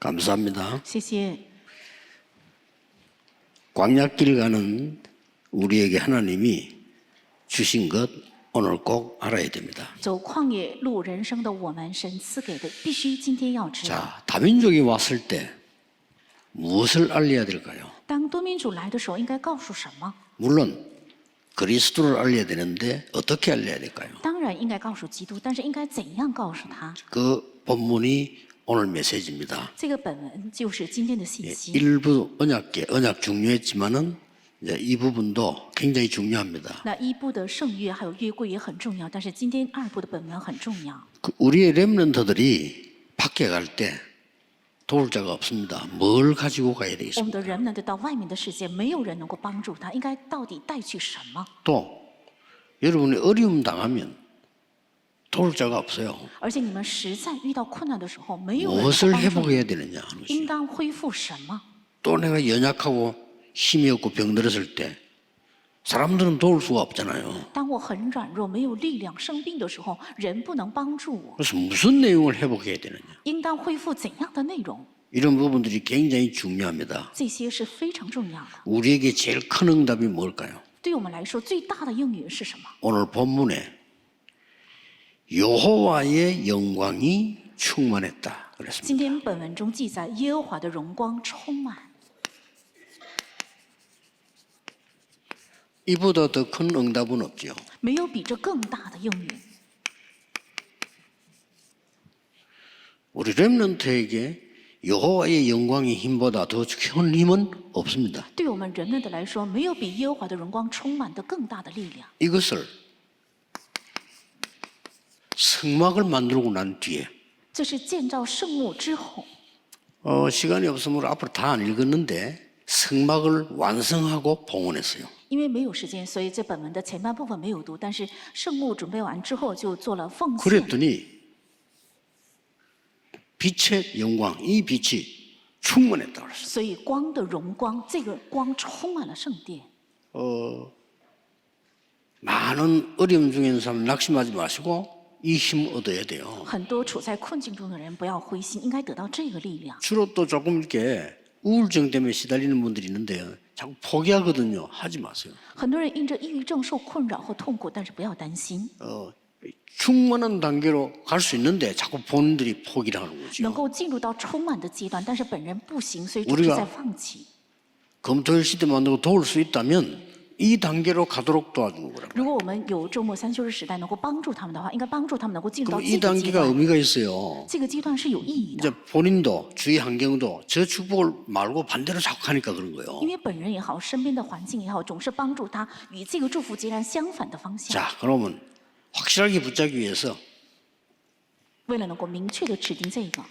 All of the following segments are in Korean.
감사합니다. 谢谢。 광약길 가는 우리에게 하나님이 주신 것 오늘 꼭 알아야 됩니다. 走旷野路人生的我们，神赐给的，必须今天要知道。 자, 다민족이 왔을 때 무엇을 알려야 될까요? 当多民主来的时候，应该告诉什么？ 물론 그리스도를 알려야 되는데 어떻게 알려야 될까요? 当然应该告诉基督，但是应该怎样告诉他？ 그 본문이 오늘 메시지입니다. 这个本文就是今天的信 예, 息。 일부 언약계 언약 중요했지만은 이제 이 부분도 굉장히 중요합니다. 那一部的圣约还有约柜也很重要，但是今天二部的本文很重要。 그 우리의 렘넌트들이 밖에 갈 때 도울 자가 없습니다. 뭘 가지고 가야 我 되겠습니까? 们的人们得到外面的世界，没有人能够帮助他，应该到底带去什么？ 또 여러분이 어려움 당하면 도울 자가 없어요. 而且你们实在遇到困难的时候，没有人能够 무엇을 帮助你， 회복해야 되느냐 하는 应 것이. 当恢复什么？ 또 내가 연약하고 힘이 없고 병들었을 때 사람들은 도울 수가 없잖아요. 当我很软弱、没有力量、生病的时候，人不能帮助我， 그래서 무슨 내용을 회복해야 되느냐. 应当恢复怎样的内容？ 이런 부분들이 굉장히 중요합니다. 这些是非常重要的。 우리에게 제일 큰 응답이 뭘까요? 对我们来说，最大的应允是什么？ 오늘 본문에 여호와의 영광이 충만했다. 그랬습니다. 今天本文中记载，耶和华的荣光充满。 이보다 더 큰 응답은 없죠. 没有比这更大的应允。 우리 렘넌트에게 여호와의 영광의 힘보다 더 큰 힘은 없습니다. 对我们人类的来说，没有比耶和华的荣光充满的更大的力量。 이것을 성막을 만들고 난 뒤에 这是建造圣幕之后， 어, 시간이 없으므로 앞으로 다 안 읽었는데 성막을 완성하고 봉헌했어요. 因为没有时间，所以这本文的前半部分没有读。但是圣幕准备完之后，就做了奉献。 그랬더니 빛의 영광, 이 빛이 충만했다 그랬어요. 所以光的荣光，这个光充满了圣殿。 많은 어려움 중에 있는 사람 낙심하지 마시고 이 힘 얻어야 돼요. 很多处在困境中的人不要灰心，应该得到这个力量。 주로 또 조금 이렇게 우울증 때문에 시달리는 분들이 있는데 자꾸 포기하거든요. 하지 마세요. 很多人因着抑郁症受困扰或痛苦，但是不要担心， 어, 충만한 단계로 갈 수 있는데 자꾸 본인들이 포기를 하는 能 거죠. 够进入到充满的阶段，但是本人不行，所以 우리가 总是在放弃。 검토일 시대 만들고 도울 수 있다면 이 단계로 가도록 도와주는 거라고. 如果我们有周末三休日时代能够帮助他们的话，应该帮助他们能够进入到 그럼 这 이 个阶 단계가 段。 의미가 있어요. 这个阶段是有意义的， 이제 본인도 주위 환경도 저 축복을 말고 반대로 자꾸 하니까 그런 거예요. 因为本人也好，身边的环境也好，总是帮助他与这个祝福截然相反的方向。 자, 그러면 확실하게 붙잡기 위해서 为了能够明确的指定这个，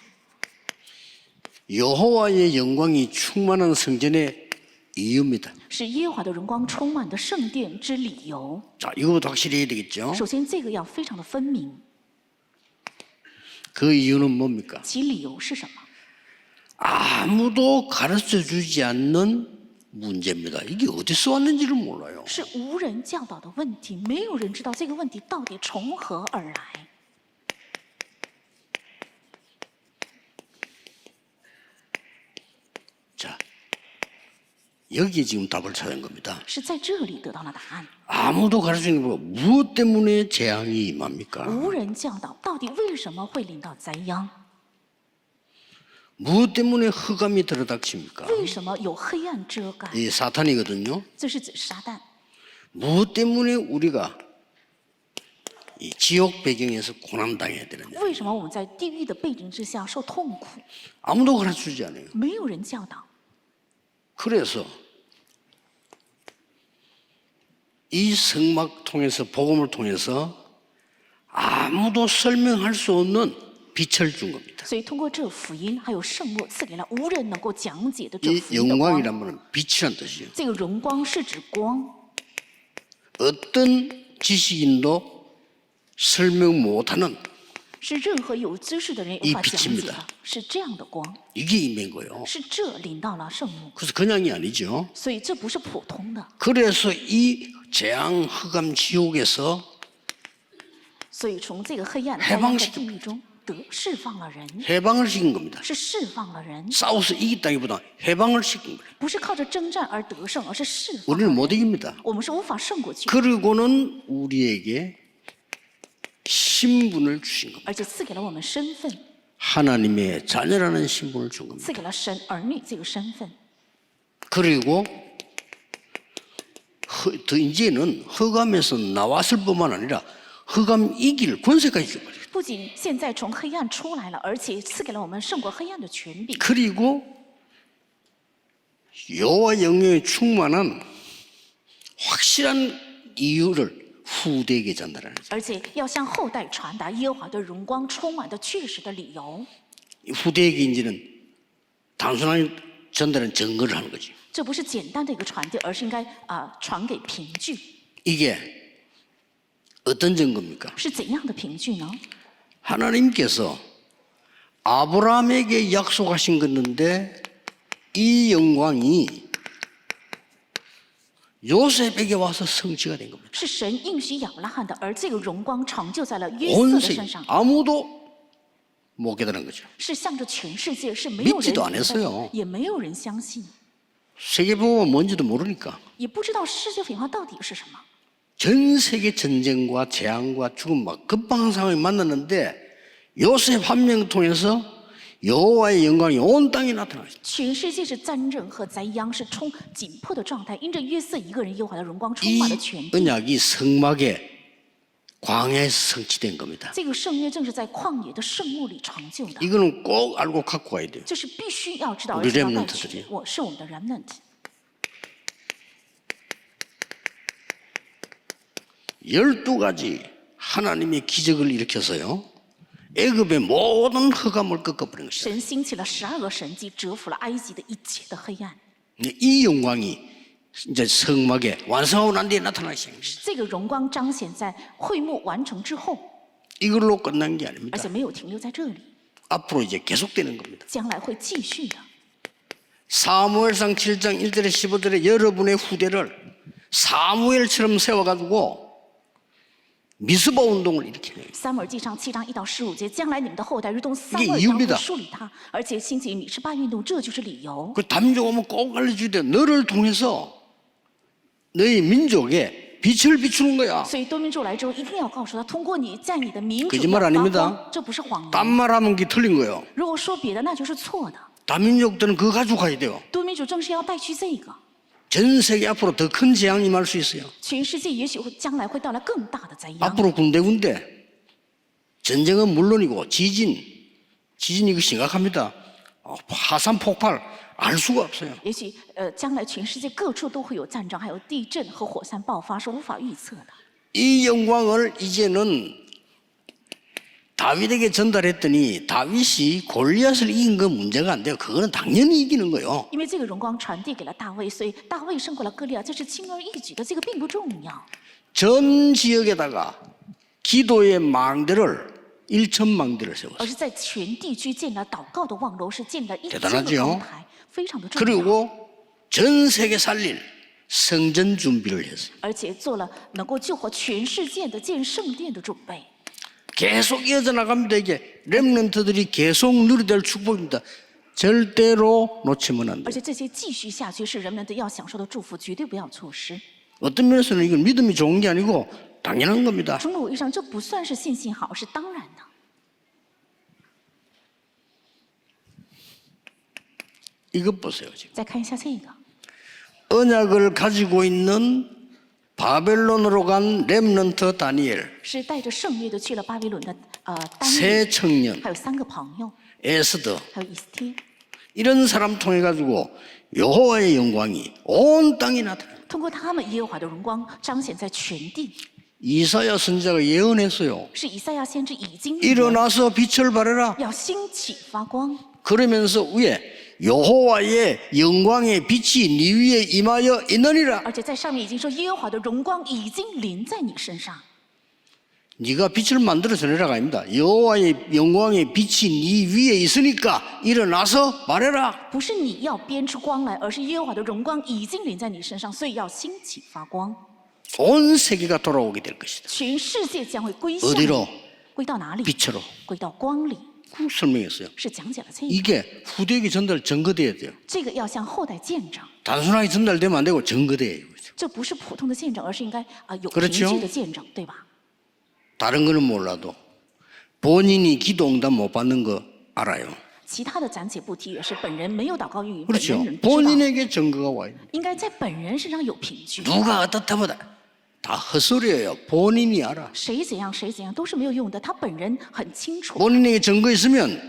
여호와의 영광이 충만한 성전의 이유입니다. 是耶和华的荣光充满的圣殿之理由。 자, 이거부터 확실히 해야 되겠죠. 首先，这个要非常的分明， 그 이유는 뭡니까? 其理由是什么？ 아무도 가르쳐 주지 않는 문제입니다. 이게 어디서 왔는지를 몰라요. 是无人教导的问题，没有人知道这个问题到底从何而来。 여기 지금 답을 찾은 겁니다. 아무도 가르치는 거 무엇 때문에 재앙이 임합니까? 무엇 때문에 흑암이 들어닥칩니까? 이 사탄이거든요. 무엇 때문에 우리가 이 지옥 배경에서 고난 당해야 되느냐? 아무도 가르치지 않아요. 그래서 이 성막 통해서 복음을 통해서 아무도 설명할 수 없는 빛을 준 겁니다. 이 영광이란 말은 빛이란 뜻이에요. 어떤 지식인도 설명 못하는 是任何有知识的人也无法 이 讲 빛입니다 解的，是这样的光， 이게 임한 거예요. 是这领到了圣幕， 그래서 그냥이 아니죠. 所以这不是普通的， 그래서 이 재앙 흑암 지옥에서 所以从这个黑暗 해방 灾殃的 시킵니다 地狱中 得释放了人， 해방을 시킨 겁니다. 是释放了人， 싸워서 이겼다기보다 해방을 시킨 거예요. 不是靠着征战而得胜，而是释放。 우리는 못 이깁니다. 我们是无法胜过去， 그리고는 우리에게 신분을 주신 겁니다. 而且赐给了我们身份， 하나님의 자녀라는 신분을 준 겁니다. 赐给了神儿女这个身份。 그리고 허, 더 이제는 허감에서 나왔을 뿐만 아니라 허감 이길 권세까지 줘버려요. 不仅现在从黑暗出来了，而且赐给了我们胜过黑暗的权柄， 그리고 여호와 영역에 충만한 확실한 이유를 후대에게 전달하는 거죠. 而且要向后代传达耶和华的荣光充满的确实的理由。 후대에게 이제는 단순한 전달은 증거를 하는 거지. 这不是简单的一个传递，而是应该啊、传给凭据。 이게 어떤 증거입니까? 是怎样的凭据呢？ 하나님께서 아브라함에게 약속하신 것인데 이 영광이 요셉에게 와서 성취가 된 겁니다. 是神应许亚伯拉罕的，而这个荣光成就在了约瑟 온 的 세계 身上， 아무도 못 깨달은 거죠. 是向着全世界，是没有人 믿지도안 明白 했어요 也没有人相信， 세계보고가 뭔지도 모르니까 也不知道世界文化到底是什么。 전 세계 전쟁과 재앙과 죽음과 급박한 상황이 만났는데 요셉 한 명 통해서 여호와의 영광이 온 땅에 나타났어요. 全世界是战争和灾殃，是冲紧迫的状态。因着约瑟一个人，耶和华的荣光充 이 满了全地。 언약이 성막에 광야에서 성취된 겁니다. 这个圣约正是在旷野的圣幕里成就的， 이거는 꼭 알고 갖고 와야 돼요. 这是必须要知道， 우리 而且要带 remnant 去 들이요 。我是我们的 remnant。 열두 가지 하나님의 기적을 일으켜서요. 애굽의 모든 흑암을 꺾어버린 것이다. 神兴起了十二个神迹，折服了埃及的一切的黑暗。 이 영광이 이제 성막에 완성하고 난 뒤에 나타나기 시작합니다. 这个荣光彰显在会幕完成之后， 이걸로 끝난 게 而 아닙니다. 且没有停留在这里， 앞으로 이제 계속되는 겁니다. 将来会继续的。 사무엘상 7장 1절에 15절에 여러분의 후대를 사무엘처럼 세워가지고 미스바 운동을 일으키는 거예요. 撒母耳记上七章一到十五节，将来你们的后代如同撒 이게 母耳一样 이유입니다 会树立他，而且兴起米十八运动，这就是理由。 그 담력 오면 꼭 알려줘야 돼. 너를 통해서 너희 민족에 빛을 비추는 거야. 所以多民主来之后，一定要告诉他，通过你在你的民主 거짓말아닙 要 니다 发光，这不是谎言。 딴말하면 그게 틀린 거예요. 如果说别的，那就是错的。 다민족들은 그거 가지고 가야 돼요. 多民主正是要带去这个， 전 세계 앞으로 더 큰 재앙이 임할 수 있어요. 全世界也许会将来会带来更大的灾殃。 앞으로 군데군데 전쟁은 물론이고 지진, 지진 이거 심각합니다. 어, 화산 폭발 알 수가 없어요. 也许呃，将来全世界各处都会有战争，还有地震和火山爆发，是无法预测的。 이 영광을 이제는 다윗에게 전달했더니 다윗이 골리앗을 이긴 건 문제가 안 돼요. 그거는 당연히 이기는 거예요. 因为这个荣光传递给了大卫，所以大卫胜过了歌利亚，这是轻而易举的，这个并不重要。 전 지역에다가 기도의 망대를 1천 망대를 而 세웠어요. 是在全地区建了祷告的望楼，是建了一 대단 千 하지요 个高台，非常的重要。 그리고 전 세계 살릴 성전 준비를 했어요. 而且做了能够救活全世界的建圣殿的准备。 계속 이어져 나갑니다. 이게 렘넌트들이 계속 누리게 될 축복입니다. 절대로 놓치면 안 而 돼요. 且这些继续下去是人们的要享受的祝福，绝对不要错失。 어떤 면에서는 이건 믿음이 좋은 게 아니고 당연한 겁니다. 从某意义上，这不算是信心好，是当然的。 이것 보세요. 지금. 再看一下这个， 언약을 가지고 있는 바벨론으로 간 렘넌트 다니엘. 어， 세 청년. 에스더. 이런 사람 통해 가지고 여호와의 영광이 온 땅에 나타나. 이사야 선지자가 예언했어요. 일어나서 빛을 발해라. 그러면서 위에 여호와의 영광의 빛이 네 위에 임하여 있느니라. 而且在上面已经说耶和华的荣光已经临在你身上。 네가 빛을 만들어서 내라가 아닙니다. 여호와의 영광의 빛이 네 위에 있으니까 일어나서 말해라. 不是你要编出光来，而是耶和华的荣光已经临在你身上，所以要兴起发光， 온 세계가 돌아오게 될 것이다. 全世界将会归向你 어디로? 归到哪里？ 빛으로. 归到光里， 그 설명했어요. 是讲解了这个。 이게 후대에게 전달 전거돼야 돼요. 这个要向后代见证， 단순하게 전달되면 안 되고 전거돼야 돼요. 这不是普通的见证，而是应该啊、有 그렇 凭 죠 据的见证，对吧？ 다른 거는 몰라도 본인이 기도 응답 못 받는 거 알아요. 其他的暂且不提，也是本人没有祷告应允，本 그렇죠. 人人知道， 본인에게 증거가 와요. 应该在本人身上有凭据。 누가 어떻다 보다 다 헛소리예요. 본인이 알아. 谁怎样谁怎样都是没有用的，他本人很清楚。 본인에게 증거 있으면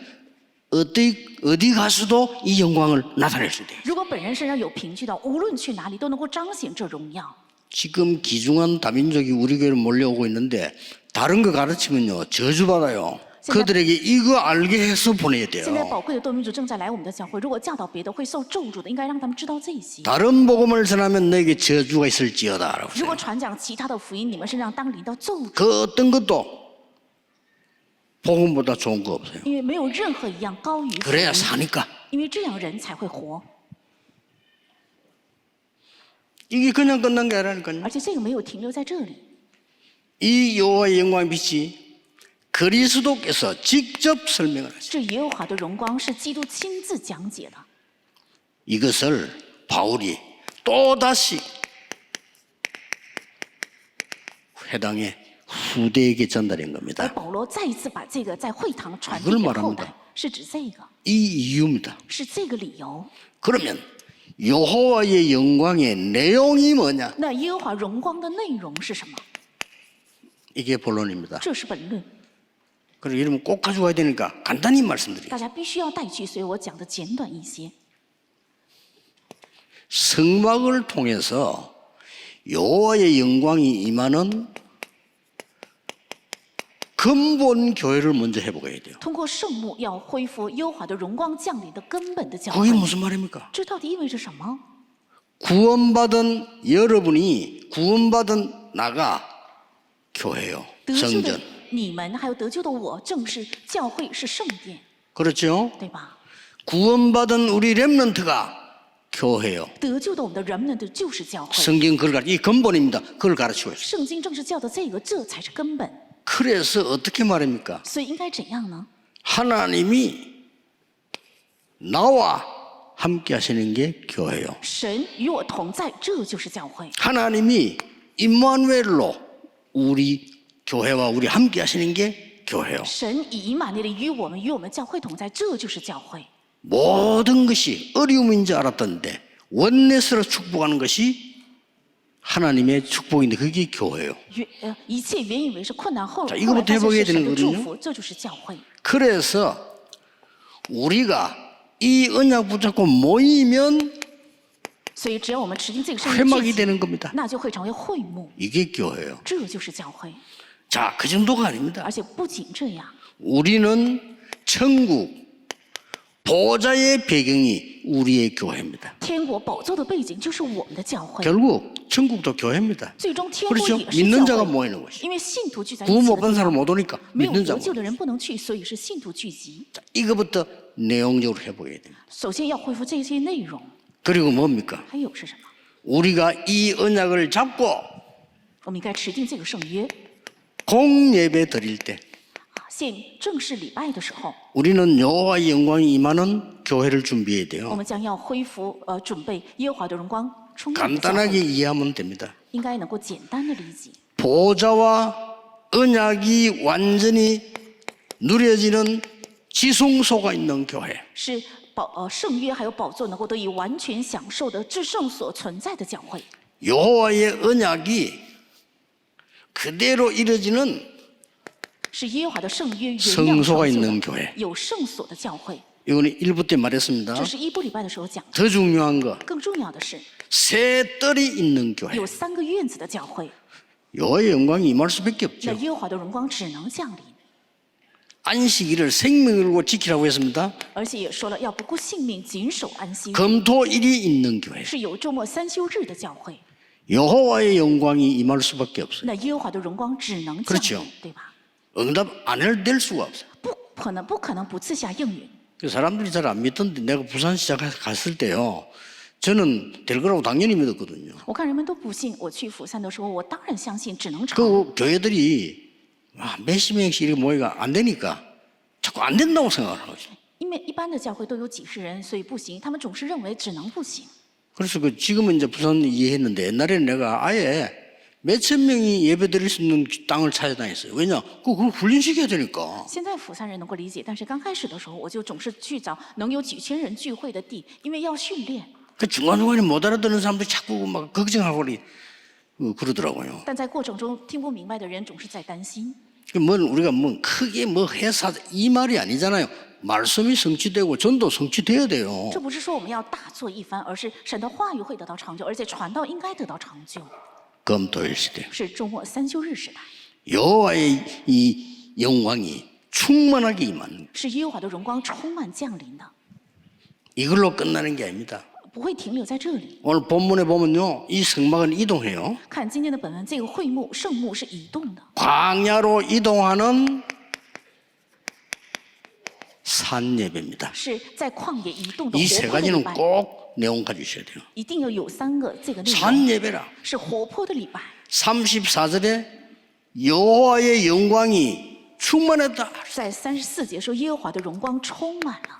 어디 어디 가서도 이 영광을 나타낼 수 돼요. 如果本人身上有凭据的，无论去哪里都能够彰显这荣耀。 지금 기중한 다민족이 우리 교회로 몰려오고 있는데 다른 거 가르치면요 저주받아요. 그들에게 이거 알게 해서 보내야 现在 돼요. 宝贵的多民族正在来我们的教会，如果教导别的会受咒诅的，应该让他们知道这些。 다른 복음을 전하면 너에게 저주가 있을지어다라고 如果 했어요. 传讲其他的福音，你们身上当临到咒诅， 그 어떤 것도 복음보다 좋은 거 없어요. 因为没有任何一样高于福 그래야 音， 사니까. 因为这样人才会活。 이게 그냥 끝난 게 아니라니까요. 而且这个没有停留在这里， 이 여호와의 영광의 빛이 그리스도께서 직접 설명을 하십니다. 이것을 바울이 또다시 회당의 후대에게 전달한 겁니다. 이걸 말합니다. 이 이유입니다. 그러면 여호와의 영광의 내용이 뭐냐? 이게 본론입니다. 这是本论， 그리고 여러분 꼭 가져가야 되니까 간단히 말씀드릴게요. 大家必须要带去，所以我讲的简短一些。 성막을 통해서 여호와의 영광이 임하는 근본 교회를 먼저 해보게 돼요. 通过圣幕要恢复耶和华的荣光降临的根本的教 그게 会， 무슨 말입니까? 这到底意味着什么？ 구원받은 여러분이 구원받은 나가 교회요. 得救 성전. 的你们，还有得救的我，正是教会是圣殿， 그렇죠? 对吧？ 구원받은 우리 렘넌트가 교회요. 得救的我们的人们的就是教会。 성경 그걸 가르 이 근본입니다. 그걸 가르치고 있어요. 圣经正是教的这个，这才是根本。 그래서 어떻게 말합니까? 所以应该怎样呢？ 하나님이 나와 함께 하시는 게 교회요. 神与我同在，这就是教会。 하나님이 임마누엘로 우리 교회와 우리 함께 하시는 게 교회요. 神以以马内利与我们与我们教会同在，这就是教会。 모든 것이 어려움인 줄 알았던데 원내스로 축복하는 것이 하나님의 축복인데 그게 교회요. 原呃，一切原以为是困难，后 자 后 이거부터 来发现 해보게 是神 되는 的祝 거거든요 福，这就是教会。 그래서 우리가 이 언약 붙잡고 모이면 所以只要我们持定这个圣经 회막이 聚集， 되는 겁니다. 那就会成为会幕， 이게 교회요. 这就是教会。 자, 그 정도가 아닙니다. 而且不仅这样， 우리는 천국 보좌의 배경이 우리의 교회입니다. 天国宝座的背景就是我们的教会。 결국 천국도 교회입니다. 最终天国 그렇죠 也是 믿는 教 자가 会， 모이는 것이. 因为信徒聚在一 구원 起 못 的 받은 地方 사람 못 오니까 没有 믿는 자 得救 모이는 的人不能去，所以是信徒聚集。 자, 이거부터 내용적으로 해보게 됩니다. 首先要恢复这些内容， 그리고 뭡니까? 还有是什么？ 우리가 이 언약을 잡고 我们应该持定这个圣约 공예배 드릴 때 啊，献正式礼拜的时候， 우리는 여호와의 영광이 임하는 교회를 준비해야 我 돼요. 们将要恢复呃准备耶和华的荣光充满的教 간단하게 会， 이해하면 됩니다. 应该能够简单的理解。 보좌와 언약이 완전히 누려지는 지성소가 있는 교회. 是宝呃圣约还有宝座能够得以完全享受的至圣所存在的教会， 여호와의 언약이 그대로 이루어지는 성소가 있는 교회. 이거는 1부 때 말했습니다. 더 중요한 거. 세 뜰이 있는 교회. 여호의 영광이 임할 수밖에 없죠. 안식일을 생명으로 지키라고 했습니다. 검토일이 있는 교회. 是有周末三休日的教会。 여호와의 영광이 임할 수밖에 없어요. 那耶和华的荣光只能降 그렇죠 临，对吧？ 응답 안 해도 될 수가 없어요. 不可能，不可能不赐下应允。 그 사람들이 잘 안 믿던데 내가 부산 시장 갔을 때요. 저는 될 거라고 당연히 믿었거든요. 我看人们都不信，我去釜山的时候，我当然相信只能成。 그 교회들이 아, 몇십 명씩 이렇게 모이가 안 되니까 자꾸 안 된다고 생각을 하는 거죠. 因为一般的教会都有几十人，所以不行。他们总是认为只能不行。 그래서 그 지금은 이제 부산 이해했는데 옛날에는 내가 아예 몇천 명이 예배 드릴 수 있는 땅을 찾아다녔어요. 왜냐? 그 그걸 훈련시켜야 되니까. 现在釜山人能够理解，但是刚开始的时候，我就总是去找能有几千人聚会的地，因为要训练。 그 중간중간에 못 알아듣는 사람들이 자꾸 막 걱정하고 그리- 어, 그러더라고요. 但在过程中听不明白的人总是在担心。 그 뭐 우리가 뭐 크게 뭐 해서 이 말이 아니잖아요. 말씀이 성취되고 전도 성취돼야 돼요. 这不是说我们要大做一番，而是神的话语会得到长久，而且传道应该得到长久。 검토일 시대. 是周末三休日时代， 여호와의 이 영광이 충만하게 임하는 是耶和华的荣光充满降临的， 이걸로 끝나는 게 아닙니다. 不会停留在这里。 오늘 본문에 보면요. 이 성막은 이동해요. 看今天的本文，这个会幕圣幕是移动的， 광야로 이동하는 산 예배입니다. 是在旷野移动的 이 活 세 泼的礼 가지는 拜， 꼭 내용 가지셔야 돼요. 一定要有三个这个内 산 容， 예배라. 是活泼的礼拜。 34절에 여호와의 영광이 충만했다. 在三十四节说耶和华的荣光充满了，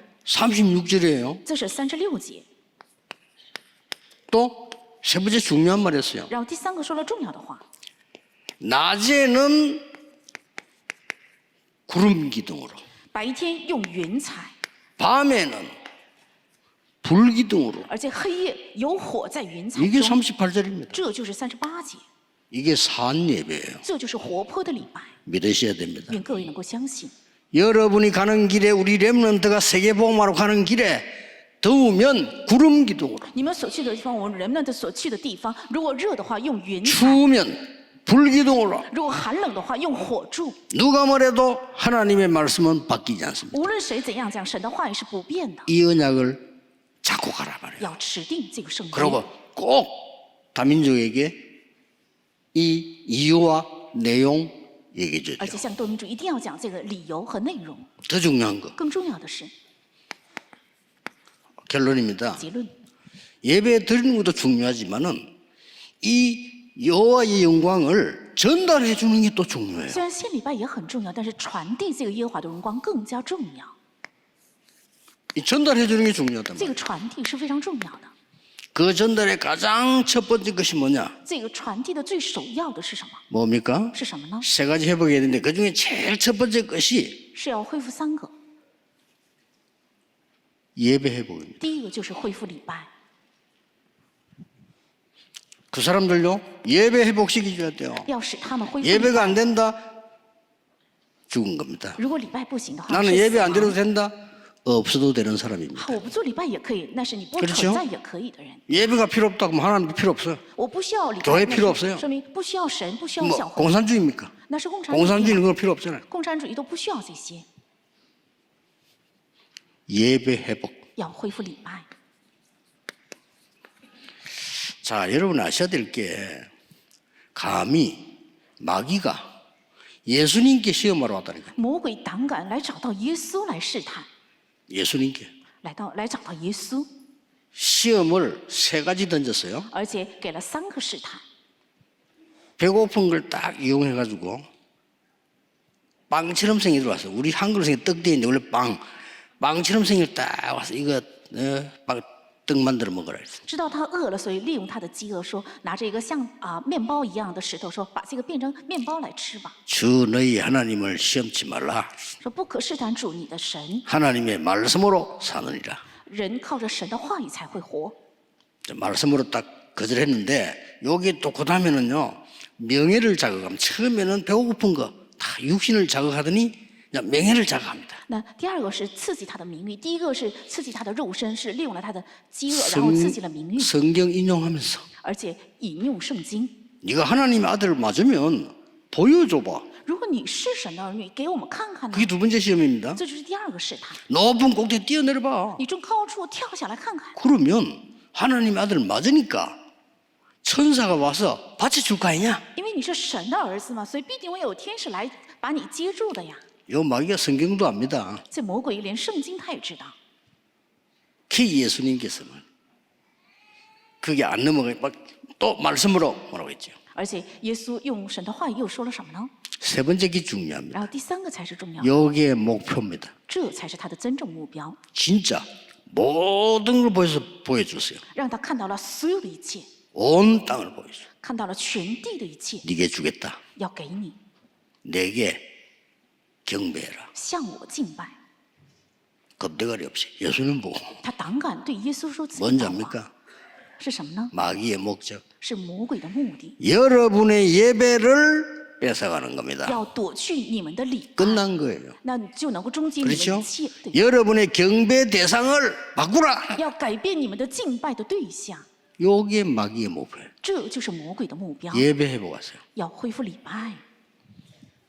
36절이에요. 这是三十六节。 또 세 번째 중요한 말이었어요. 然后第三个说了重要的话， 낮에는 구름 기둥으로, 白天用云彩， 밤에는 불 기둥으로. 而且黑夜有火在云彩 이게 中。 38절입니다. 这就是三十八节， 이게 산 예배예요. 这就是活泼的礼拜。 믿으셔야 됩니다. 愿各位能够相信， 여러분이 가는 길에 우리 렘넌트가 세계복음화로 가는 길에 더우면 구름 기둥으로, 你们所去的地方，我们人们的所去的地方，如果热的话用云彩， 추우면 불 기둥으로. 如果寒冷的话用火柱。 누가 뭐래도 하나님의 말씀은 바뀌지 않습니다. 无论谁怎样讲，神的话语是不变的， 이 언약을 잡고 가라 말이에요. 要持定这个圣约。 그리고 꼭 다민족에게 이 이유와 내용 얘기해 而 주죠. 且向多民主一定要讲这个理由和内容。 더 중요한 거 更重要的是 결론입니다. 结论。 예배 드리는 것도 중요하지만은 이 여호와의 영광을 전달해 주는 게 또 중요해요. 虽然献礼拜也很重要，但是传递这个耶和华的荣光更加重要。 이 전달해 주는 게 중요하단 这 말이에요. 个传递是非常重要的。 그 전달의 가장 첫 번째 것이 뭐냐? 这个传递的最首要的是什么？ 뭡니까? 是什么呢？ 세 가지 회복해야 되는데 그 중에 제일 첫 번째 것이 是要恢复三个。 예배 회복입니다. 第一个就是恢复礼拜， 그 사람들요 예배 회복시켜줘야 돼요. 要使他们恢复礼拜。 예배가 안 된다 죽은 겁니다. 如果礼拜不行的话， 나는 是 예배 死 안 亡 드려도 된다 없어도 되는 사람입니다. 我不做礼拜也可以，那是你不 그렇죠 存在也可以的人。 예배가 필요 없다고 하면 하나님 필요 없어요. 我不需要礼 교회 拜， 필요 那 없어요 是说明不需要神，不需要 뭐 教会， 공산주의입니까? 那是共产主义 공산주의는 嘛。 그거 필요 없잖아요. 共产主义都不需要这些， 예배 회복. 要恢复礼拜。 자, 여러분 아셔야 될 게 감히 마귀가 예수님께 시험하러 왔다는 거예요. 魔鬼胆敢来找到耶稣来试探， 예수님께 来到来找到耶稣， 시험을 세 가지 던졌어요. 而且给了三个试探。 배고픈 걸 딱 이용해 가지고 빵처럼 생이 들어왔어. 우리 한글 생이 떡 되는데 원래 빵 빵처럼 생이 딱 와서 이거 어, 빵, 떡 만들어 먹어라. 그랬어. 知道他饿了，所以利用他的饥饿说，拿着一个像啊、面包一样的石头说，把这个变成面包来吃吧。 주 너희 하나님을 시험치 말라. 说不可试探主你的神， 하나님의 말씀으로 사느니라. 人靠着神的话语才会活。 말씀으로 딱 거절했는데 여기 또 그다음에는요 명예를 자극하면 처음에는 배고픈 거 다 육신을 자극하더니 그냥 명예를 자극합니다. 那第二个是刺激他的名誉，第一个是刺激他的肉身，是利用了他的饥饿，然后刺激了名誉， 성경 인용하면서 而且引用圣经。 네가 하나님의 아들을 맞으면 보여줘봐. 如果你是神的儿女，给我们看看呢 그게 ？ 두 번째 시험입니다. 这就是第二个试探。 높은 꼭대기 뛰어내려 봐. 你从高处跳下来看看， 그러면 하나님의 아들 맞으니까 천사가 와서 받쳐줄 거 아니냐? 因为你是神的儿子嘛，所以必定会有天使来把你接住的呀。 요 마귀가 성경도 압니다. 这魔鬼连圣经他也知道， 그 예수님께서는 그게 안 넘어가 막또 말씀으로 뭐라고 했죠. 而且耶稣用神的话语又说了什么呢？ 세 번째 게 중요합니다. 然后第三个才是重要的， 여기에 목표입니다. 这才是他的真正目标， 진짜 모든 걸 보여서 보여주세요. 让他看到了所有的一切， 온 땅을 보여줘. 看到了全地的一切， 네게 주겠다. 要给你 내게 경배해라. 向我敬拜。 겁대가리 없이 예수님 보고 他胆敢对耶稣说自己 뭔지 的话， 압니까? 是什么呢？ 마귀의 목적. 是魔鬼的目的， 여러분의 예배를 뺏어가는 겁니다. 要夺去你们的礼拜， 끝난 거예요. 那你就能够终结你们 그렇죠? 一切。对， 여러분의 경배 대상을 바꾸라. 要改变你们的敬拜的对象， 요게 마귀의 목표예요. 这就是魔鬼的目标。 예배 회복하세요. 要恢复礼拜，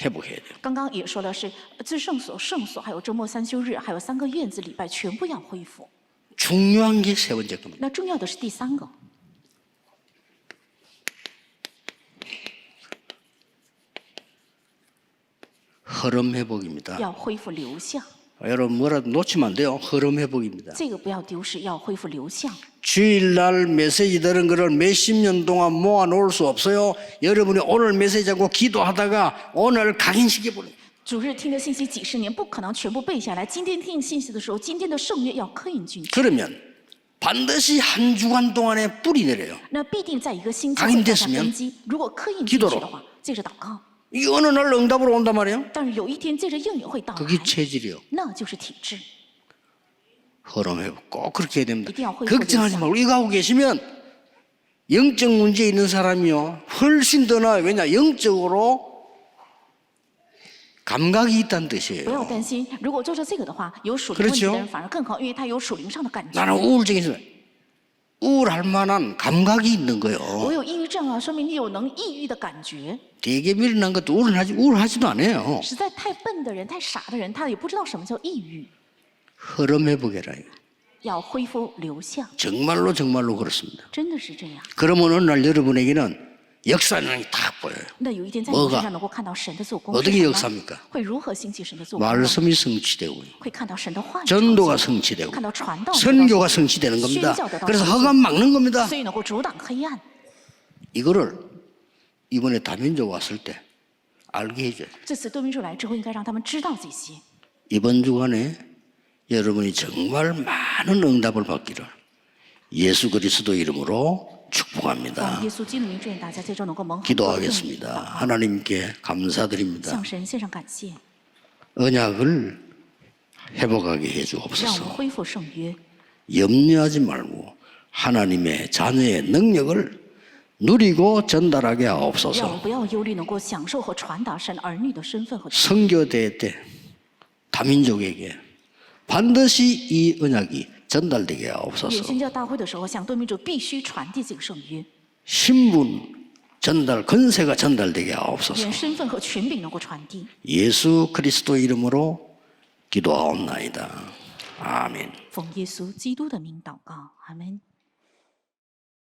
회복해야 돼요. 刚刚也说了是至圣所、圣所，还有周末三休日，还有三个院子礼拜，全部要恢复。 중요한 게 세 번째 겁니다. 那重要的是第三个， 흐름 회복입니다. 要恢复流向， 여러분 뭐라도 놓치면 안 돼요. 흐름 회복입니다. 这个不要丢失，要恢复流向。 주일날 메시지 들은 거를 몇십 년 동안 모아 놓을 수 없어요. 여러분이 오늘 메시지 하고 기도하다가 오늘 각인시켜 버려요. 主日听的信息几十年，不可能全部背下来。今天听信息的时候，今天的圣约要刻印进去， 그러면 반드시 한 주간 동안에 뿌리 내려요. 那必定在一个星期 각인 会放下 됐으면 根基。如果刻印进 기도로 去的话，借着祷告。 이 어느 날 응답으로 온단 말이에요. 但是有一天，借着应允会到来， 그게 체질이요. 那就是体质。 흐름 회복 꼭 그렇게 해야 됩니다. 이때야恢复 걱정하지 되겠어. 말고 이거 하고 계시면 영적 문제 있는 사람이요 훨씬 더 나아요. 왜냐 영적으로 감각이 있다는 不要 뜻이에요. 担心，如果做着这个的话，有属灵问题的人反而更好，因为他有属灵上的感觉。 나는 우울증이 있어요. 우울할 만한 감각이 있는 我 거예요. 有抑郁症啊，说明你有能抑郁的感觉。 되게 미련한 것도 우울하지, 우울하지도 않아요. 实在太笨的人、太傻的人，他也不知道什么叫抑郁。 흐름해 보게라. 정말로 정말로 그렇습니다. 그러면 어느 날 여러분에게는 역사는 딱 보여요. 뭐가 어떻게 역사입니까? 말씀이 성취되고 전도가 성취되고 선교가 성취되는 겁니다. 그래서 허가 막는 겁니다. 이거를 이번에 다민족 왔을 때 알게 해줘요. 이번 주간에 여러분이 정말 많은 응답을 받기를 예수 그리스도 이름으로 축복합니다. 기도하겠습니다. 하나님께 감사드립니다. 언약을 회복하게 해주옵소서. 염려하지 말고 하나님의 자녀의 능력을 누리고 전달하게 하옵소서. 성교대 때 다민족에게 반드시 이 언약이 전달되게 也 하옵소서. 宣教大会的时候，向多民主必须传递这个圣约， 신분 전달 권세가 전달되게 하옵소서. 愿身份和权柄能够传递。 예수 그리스도 이름으로 기도하옵나이다. 아멘. 奉耶稣基督的名祷告，阿门。